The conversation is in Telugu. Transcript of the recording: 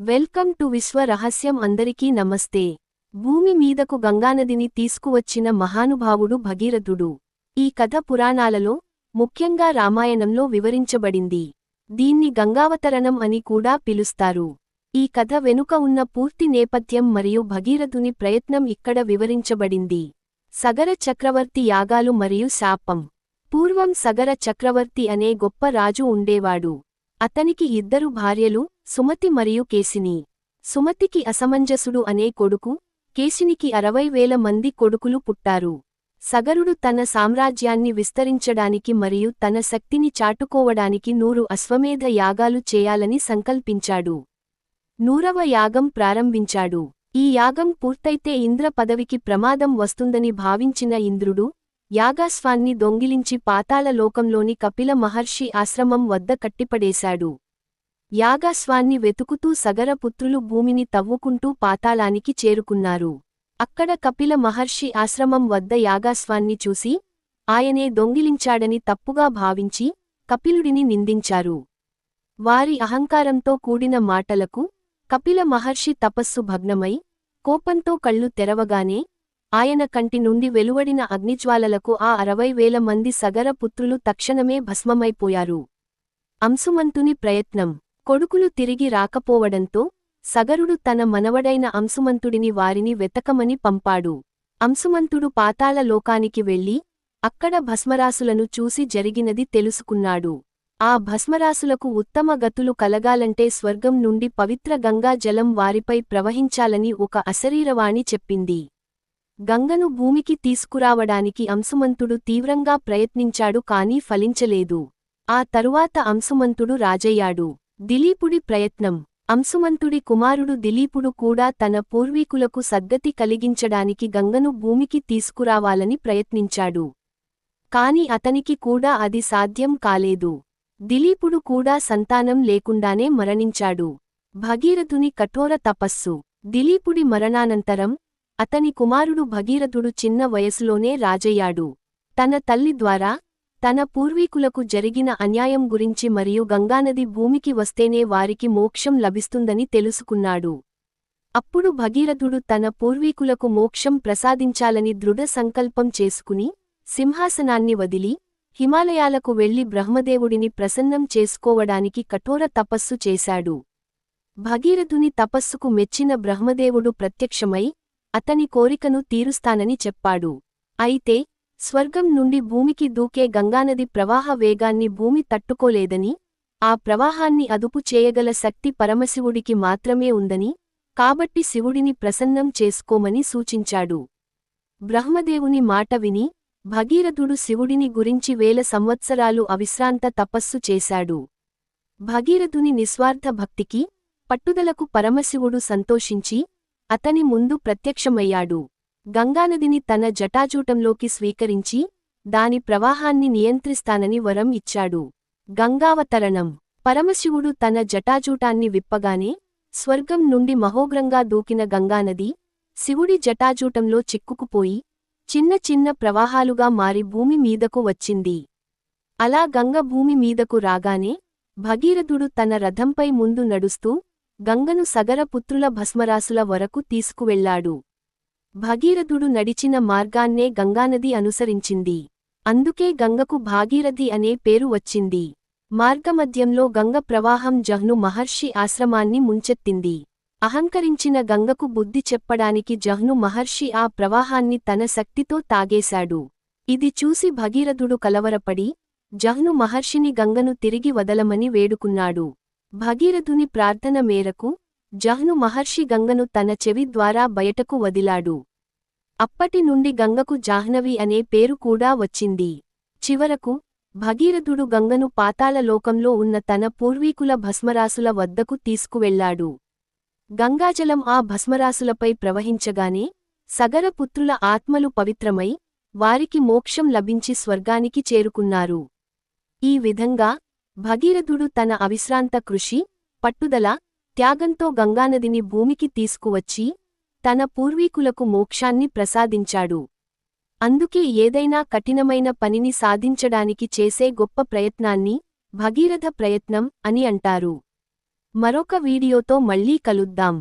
వెల్కమ్ టు విశ్వ రహస్యం అందరికీ నమస్తే. భూమి మీదకు గంగానదిని తీసుకువచ్చిన మహానుభావుడు భగీరథుడు. ఈ కథ పురాణాలలో ముఖ్యంగా రామాయణంలో వివరించబడింది. దీన్ని గంగావతరణం అని కూడా పిలుస్తారు. ఈ కథ వెనుక ఉన్న పూర్తి నేపథ్యం మరియు భగీరథుని ప్రయత్నం ఇక్కడ వివరించబడింది. సగర చక్రవర్తి యాగాలు మరియు శాపం. పూర్వం సగర చక్రవర్తి అనే గొప్ప రాజు ఉండేవాడు. అతనికి ఇద్దరు భార్యలు సుమతి మరియు కేసిని. సుమతికి అసమంజసుడు అనే కొడుకు కేసినికి అరవై వేల మంది కొడుకులు పుట్టారు. సగరుడు తన సామ్రాజ్యాన్ని విస్తరించడానికి మరియు తన శక్తిని చాటుకోవడానికి నూరు అశ్వమేధ యాగాలు చేయాలని సంకల్పించాడు. నూరవ యాగం ప్రారంభించాడు. ఈ యాగం పూర్తయితే ఇంద్ర పదవికి ప్రమాదం వస్తుందని భావించిన ఇంద్రుడు యాగాస్వాన్ని దొంగిలించి పాతాళ లోకంలోని కపిల మహర్షి ఆశ్రమం వద్ద కట్టిపడేశాడు. యాగాస్వాన్ని వెతుకుతూ సగరపుత్రులు భూమిని తవ్వుకుంటూ పాతాళానికి చేరుకున్నారు. అక్కడ కపిల మహర్షి ఆశ్రమం వద్ద యాగాస్వాన్ని చూసి ఆయనే దొంగిలించాడని తప్పుగా భావించి కపిలుడిని నిందించారు. వారి అహంకారంతో కూడిన మాటలకు కపిల మహర్షి తపస్సు భగ్నమై కోపంతో కళ్ళు తెరవగానే ఆయన కంటి నుండి వెలువడిన అగ్నిజ్వాలలకు ఆ అరవై వేల మంది సగర పుత్రులు తక్షణమే భస్మమైపోయారు. అంశుమంతుని ప్రయత్నం కొడుకులు తిరిగి రాకపోవడంతో సగరుడు తన మనవడైన అంశుమంతుడిని వారిని వెతకమని పంపాడు. అంశుమంతుడు పాతాళ లోకానికి వెళ్ళి అక్కడ భస్మరాసులను చూసి జరిగినది తెలుసుకున్నాడు. ఆ భస్మరాసులకు ఉత్తమ గతులు కలగాలంటే స్వర్గం నుండి పవిత్ర గంగా జలం వారిపై ప్రవహించాలని ఒక అశరీరవాణి చెప్పింది. గంగను భూమికి తీసుకురావడానికి అంశుమంతుడు తీవ్రంగా ప్రయత్నించాడు కాని ఫలించలేదు. ఆ తరువాత అంశుమంతుడు రాజయ్యాడు. దిలీపుడి ప్రయత్నం. అంశుమంతుడి కుమారుడు దిలీపుడు కూడా తన పూర్వీకులకు సద్గతి కలిగించడానికి గంగను భూమికి తీసుకురావాలని ప్రయత్నించాడు. కాని అతనికి కూడా అది సాధ్యం కాలేదు. దిలీపుడు కూడా సంతానం లేకుండానే మరణించాడు. భగీరథుని కఠోర తపస్సు. దిలీపుడి మరణానంతరం అతని కుమారుడు భగీరథుడు చిన్న వయసులోనే రాజయ్యాడు. తన తల్లి ద్వారా తన పూర్వీకులకు జరిగిన అన్యాయం గురించి మరియు గంగానది భూమికి వస్తేనే వారికి మోక్షం లభిస్తుందని తెలుసుకున్నాడు. అప్పుడు భగీరథుడు తన పూర్వీకులకు మోక్షం ప్రసాదించాలని దృఢ సంకల్పం చేసుకుని సింహాసనాన్ని వదిలి హిమాలయాలకు వెళ్ళి బ్రహ్మదేవుడిని ప్రసన్నం చేసుకోవడానికి కఠోర తపస్సు చేశాడు. భగీరథుని తపస్సుకు మెచ్చిన బ్రహ్మదేవుడు ప్రత్యక్షమై అతని కోరికను తీరుస్తానని చెప్పాడు. అయితే స్వర్గం నుండి భూమికి దూకే గంగానది ప్రవాహ వేగాన్ని భూమి తట్టుకోలేదని ఆ ప్రవాహాన్ని అదుపు చేయగల శక్తి పరమశివుడికి మాత్రమే ఉందని కాబట్టి శివుడిని ప్రసన్నం చేసుకోమని సూచించాడు. బ్రహ్మదేవుని మాట విని భగీరథుడు శివుడిని గురించి వేల సంవత్సరాలు అవిశ్రాంత తపస్సు చేశాడు. భగీరథుని నిస్వార్థ భక్తికి పట్టుదలకు పరమశివుడు సంతోషించి అతని ముందు ప్రత్యక్షమయ్యాడు. గంగానదిని తన జటాజూటంలోకి స్వీకరించి దాని ప్రవాహాన్ని నియంత్రిస్తానని వరం ఇచ్చాడు. గంగావతరణం. పరమశివుడు తన జటాజూటాన్ని విప్పగానే స్వర్గం నుండి మహోగ్రంగా దూకిన గంగానది శివుడి జటాజూటంలో చిక్కుకుపోయి చిన్న చిన్న ప్రవాహాలుగా మారి భూమి మీదకు వచ్చింది. అలా గంగ భూమి మీదకు రాగానే భగీరథుడు తన రథంపై ముందు నడుస్తూ గంగను సగరపుత్రుల భస్మరాసుల వరకు తీసుకువెళ్ళాడు భగీరథుడు నడిచిన మార్గాన్నే గంగానది అనుసరించింది. అందుకే గంగకు భాగీరథి అనే పేరు వచ్చింది. మార్గమధ్యంలో గంగ ప్రవాహం జహ్ను మహర్షి ఆశ్రమాన్ని ముంచెత్తింది. అహంకరించిన గంగకు బుద్ధి చెప్పడానికి జహ్ను మహర్షి ఆ ప్రవాహాన్ని తన శక్తితో తాగేశాడు. ఇది చూసి భగీరథుడు కలవరపడి జహ్ను మహర్షిని గంగను తిరిగి వదలమని వేడుకున్నాడు. భగీరథుని ప్రార్థన మేరకు జహ్ను మహర్షి గంగను తన చెవి ద్వారా బయటకు వదిలాడు. అప్పటి నుండి గంగకు జాహ్నవి అనే పేరు కూడా వచ్చింది. చివరకు భగీరథుడు గంగను పాతాళ లోకంలో ఉన్న తన పూర్వీకుల భస్మరాసుల వద్దకు తీసుకువెళ్ళాడు గంగాజలం ఆ భస్మరాసులపై ప్రవహించగానే సగరపుత్రుల ఆత్మలు పవిత్రమై వారికి మోక్షం లభించి స్వర్గానికి చేరుకున్నారు. ఈ విధంగా భగీరథుడు తన అవిశ్రాంత కృషి పట్టుదల త్యాగంతో గంగానదిని భూమికి తీసుకువచ్చి తన పూర్వీకులకు మోక్షాన్ని ప్రసాదించాడు. అందుకే ఏదైనా కఠినమైన పనిని సాధించడానికి చేసే గొప్ప ప్రయత్నాన్ని భగీరథ ప్రయత్నం అని అంటారు. మరొక వీడియోతో మళ్ళీ కలుద్దాం.